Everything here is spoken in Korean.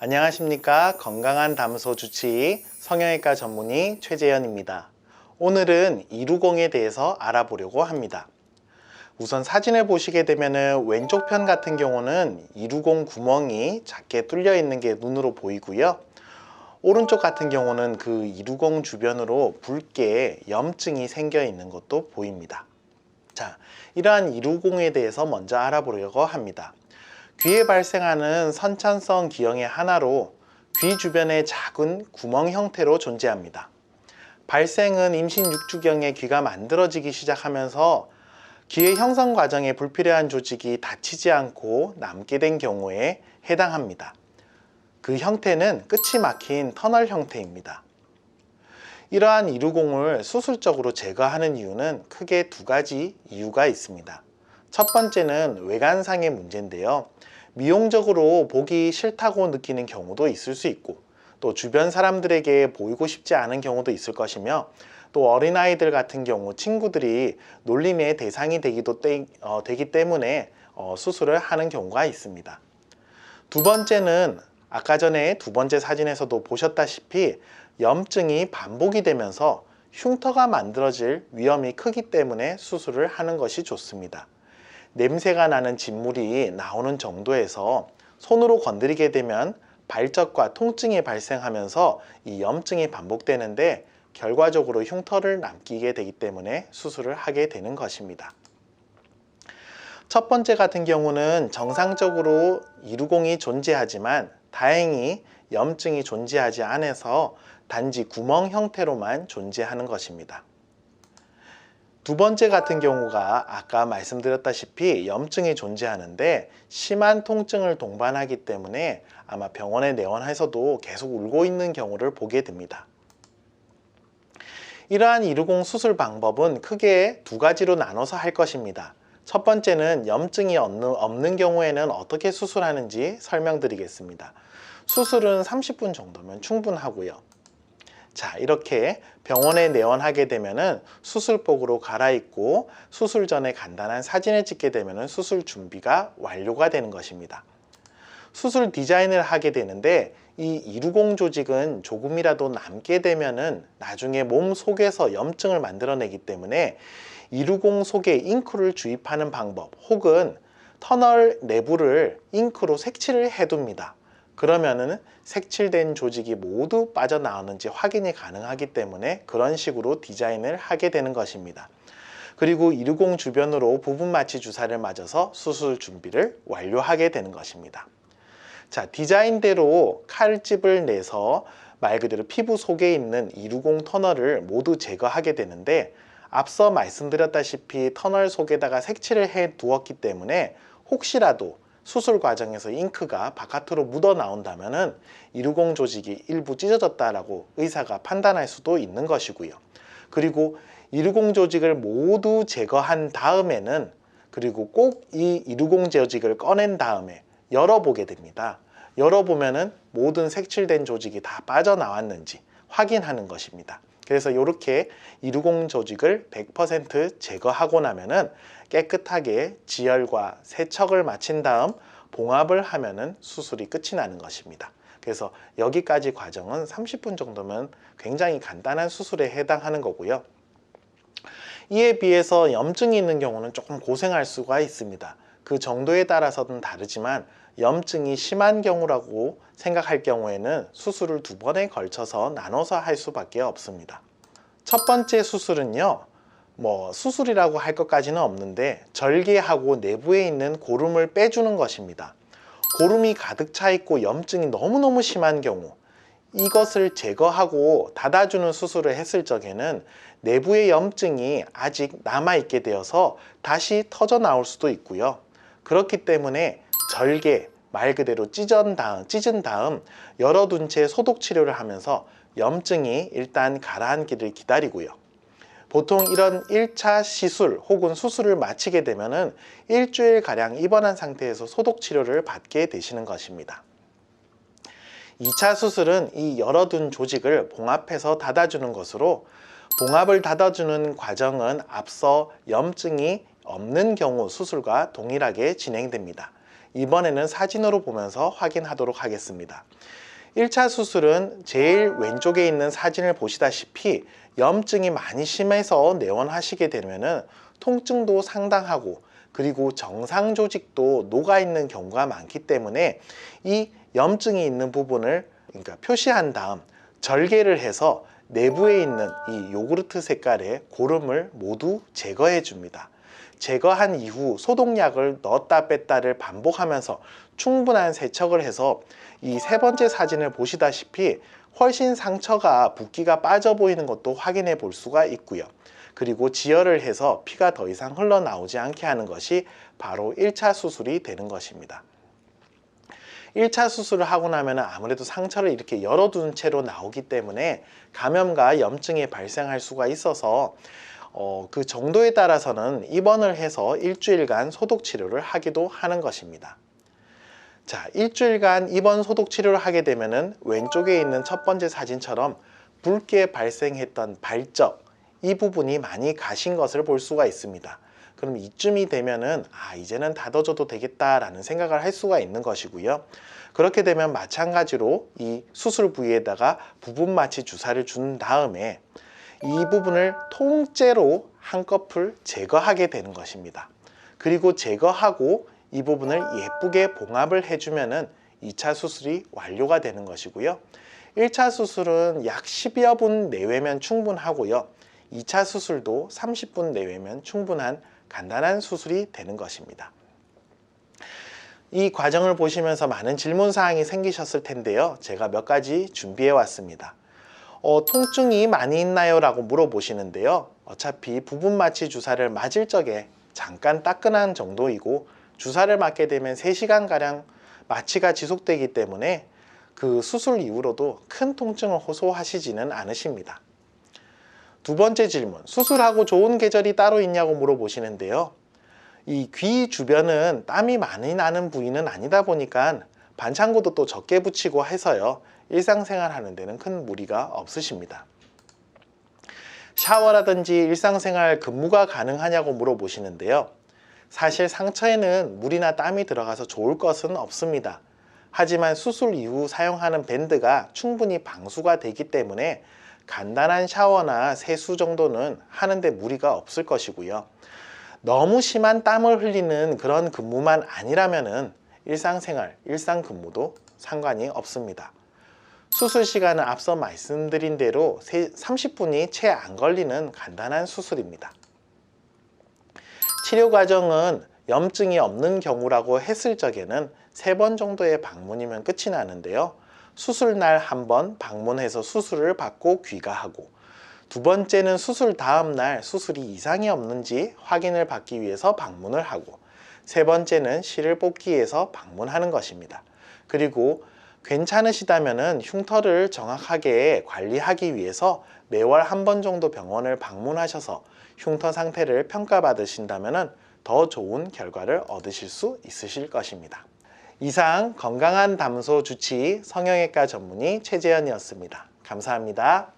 안녕하십니까 건강한 담소 주치의 성형외과 전문의 최재현입니다. 오늘은 이루공에 대해서 알아보려고 합니다. 우선 사진을 보시게 되면 왼쪽 편 같은 경우는 이루공 구멍이 작게 뚫려 있는 게 눈으로 보이고요. 오른쪽 같은 경우는 그 이루공 주변으로 붉게 염증이 생겨 있는 것도 보입니다. 자, 이러한 이루공에 대해서 먼저 알아보려고 합니다. 귀에 발생하는 선천성 기형의 하나로 귀 주변에 작은 구멍 형태로 존재합니다. 발생은 임신 6주경에 귀가 만들어지기 시작하면서 귀의 형성 과정에 불필요한 조직이 닫히지 않고 남게 된 경우에 해당합니다. 그 형태는 끝이 막힌 터널 형태입니다. 이러한 이루공을 수술적으로 제거하는 이유는 크게 두 가지 이유가 있습니다. 첫 번째는 외관상의 문제인데요. 미용적으로 보기 싫다고 느끼는 경우도 있을 수 있고 또 주변 사람들에게 보이고 싶지 않은 경우도 있을 것이며 또 어린아이들 같은 경우 친구들이 놀림의 대상이 되기도 때, 어, 되기 때문에 어, 수술을 하는 경우가 있습니다. 두 번째는 아까 전에 두 번째 사진에서도 보셨다시피 염증이 반복이 되면서 흉터가 만들어질 위험이 크기 때문에 수술을 하는 것이 좋습니다. 냄새가 나는 진물이 나오는 정도에서 손으로 건드리게 되면 발적과 통증이 발생하면서 이 염증이 반복되는데 결과적으로 흉터를 남기게 되기 때문에 수술을 하게 되는 것입니다. 첫 번째 같은 경우는 정상적으로 이루공이 존재하지만 다행히 염증이 존재하지 않아서 단지 구멍 형태로만 존재하는 것입니다. 두 번째 같은 경우가 아까 말씀드렸다시피 염증이 존재하는데 심한 통증을 동반하기 때문에 아마 병원에 내원해서도 계속 울고 있는 경우를 보게 됩니다. 이러한 이루공 수술 방법은 크게 두 가지로 나눠서 할 것입니다. 첫 번째는 염증이 없는, 없는 경우에는 어떻게 수술하는지 설명드리겠습니다. 수술은 30분 정도면 충분하고요. 자, 이렇게 병원에 내원하게 되면은 수술복으로 갈아입고 수술 전에 간단한 사진을 찍게 되면은 수술 준비가 완료가 되는 것입니다. 수술 디자인을 하게 되는데 이 이루공 조직은 조금이라도 남게 되면은 나중에 몸 속에서 염증을 만들어내기 때문에 이루공 속에 잉크를 주입하는 방법 혹은 터널 내부를 잉크로 색칠을 해둡니다. 그러면은 색칠된 조직이 모두 빠져나오는지 확인이 가능하기 때문에 그런 식으로 디자인을 하게 되는 것입니다. 그리고 이루공 주변으로 부분 마취 주사를 맞아서 수술 준비를 완료하게 되는 것입니다. 자, 디자인대로 칼집을 내서 말 그대로 피부 속에 있는 이루공 터널을 모두 제거하게 되는데 앞서 말씀드렸다시피 터널 속에다가 색칠을 해 두었기 때문에 혹시라도 수술 과정에서 잉크가 바깥으로 묻어 나온다면 은 이루공 조직이 일부 찢어졌다라고 의사가 판단할 수도 있는 것이고요. 그리고 이루공 조직을 모두 제거한 다음에는 그리고 꼭 이 이루공 조직을 꺼낸 다음에 열어보게 됩니다. 열어보면 은 모든 색칠된 조직이 다 빠져나왔는지 확인하는 것입니다. 그래서 이렇게 이루공 조직을 100% 제거하고 나면은 깨끗하게 지혈과 세척을 마친 다음 봉합을 하면은 수술이 끝이 나는 것입니다. 그래서 여기까지 과정은 30분 정도면 굉장히 간단한 수술에 해당하는 거고요. 이에 비해서 염증이 있는 경우는 조금 고생할 수가 있습니다. 그 정도에 따라서는 다르지만 염증이 심한 경우라고 생각할 경우에는 수술을 두 번에 걸쳐서 나눠서 할 수밖에 없습니다. 첫 번째 수술은요, 뭐 수술이라고 할 것까지는 없는데 절개하고 내부에 있는 고름을 빼주는 것입니다. 고름이 가득 차 있고 염증이 너무너무 심한 경우 이것을 제거하고 닫아주는 수술을 했을 적에는 내부의 염증이 아직 남아있게 되어서 다시 터져 나올 수도 있고요. 그렇기 때문에 절개, 말 그대로 찢은 다음, 찢은 다음 열어둔 채 소독 치료를 하면서 염증이 일단 가라앉기를 기다리고요. 보통 이런 1차 시술 혹은 수술을 마치게 되면은 일주일 가량 입원한 상태에서 소독 치료를 받게 되시는 것입니다. 2차 수술은 이 열어둔 조직을 봉합해서 닫아주는 것으로 봉합을 닫아주는 과정은 앞서 염증이 없는 경우 수술과 동일하게 진행됩니다. 이번에는 사진으로 보면서 확인하도록 하겠습니다. 1차 수술은 제일 왼쪽에 있는 사진을 보시다시피 염증이 많이 심해서 내원하시게 되면은 통증도 상당하고 그리고 정상 조직도 녹아 있는 경우가 많기 때문에 이 염증이 있는 부분을 그러니까 표시한 다음 절개를 해서 내부에 있는 이 요구르트 색깔의 고름을 모두 제거해 줍니다. 제거한 이후 소독약을 넣었다 뺐다를 반복하면서 충분한 세척을 해서 이 세 번째 사진을 보시다시피 훨씬 상처가 붓기가 빠져 보이는 것도 확인해 볼 수가 있고요. 그리고 지혈을 해서 피가 더 이상 흘러나오지 않게 하는 것이 바로 1차 수술이 되는 것입니다. 1차 수술을 하고 나면 아무래도 상처를 이렇게 열어둔 채로 나오기 때문에 감염과 염증이 발생할 수가 있어서 어, 그 정도에 따라서는 입원을 해서 일주일간 소독 치료를 하기도 하는 것입니다. 자, 일주일간 입원 소독 치료를 하게 되면은 왼쪽에 있는 첫 번째 사진처럼 붉게 발생했던 발적 이 부분이 많이 가신 것을 볼 수가 있습니다. 그럼 이쯤이 되면은 아 이제는 닫아줘도 되겠다라는 생각을 할 수가 있는 것이고요. 그렇게 되면 마찬가지로 이 수술 부위에다가 부분 마취 주사를 준 다음에 이 부분을 통째로 한꺼풀 제거하게 되는 것입니다. 그리고 제거하고 이 부분을 예쁘게 봉합을 해주면은 2차 수술이 완료가 되는 것이고요. 1차 수술은 약 10여 분 내외면 충분하고요. 2차 수술도 30분 내외면 충분한 간단한 수술이 되는 것입니다. 이 과정을 보시면서 많은 질문 사항이 생기셨을 텐데요. 제가 몇 가지 준비해 왔습니다. 어, 통증이 많이 있나요? 라고 물어보시는데요. 어차피 부분 마취 주사를 맞을 적에 잠깐 따끈한 정도이고 주사를 맞게 되면 3시간가량 마취가 지속되기 때문에 그 수술 이후로도 큰 통증을 호소하시지는 않으십니다. 두 번째 질문, 수술하고 좋은 계절이 따로 있냐고 물어보시는데요. 이 귀 주변은 땀이 많이 나는 부위는 아니다 보니까 반창고도 또 적게 붙이고 해서요. 일상생활 하는 데는 큰 무리가 없으십니다. 샤워라든지 일상생활 근무가 가능하냐고 물어보시는데요. 사실 상처에는 물이나 땀이 들어가서 좋을 것은 없습니다. 하지만 수술 이후 사용하는 밴드가 충분히 방수가 되기 때문에 간단한 샤워나 세수 정도는 하는데 무리가 없을 것이고요. 너무 심한 땀을 흘리는 그런 근무만 아니라면은 일상생활, 일상 근무도 상관이 없습니다. 수술 시간은 앞서 말씀드린 대로 30분이 채 안 걸리는 간단한 수술입니다. 치료 과정은 염증이 없는 경우라고 했을 적에는 세번 정도의 방문이면 끝이 나는데요. 수술 날 한 번 방문해서 수술을 받고 귀가하고 두 번째는 수술 다음 날 수술이 이상이 없는지 확인을 받기 위해서 방문을 하고 세 번째는 실을 뽑기 위해서 방문하는 것입니다. 그리고 괜찮으시다면 흉터를 정확하게 관리하기 위해서 매월 한 번 정도 병원을 방문하셔서 흉터 상태를 평가받으신다면 더 좋은 결과를 얻으실 수 있으실 것입니다. 이상 건강한 담소 주치 성형외과 전문의 최재현이었습니다. 감사합니다.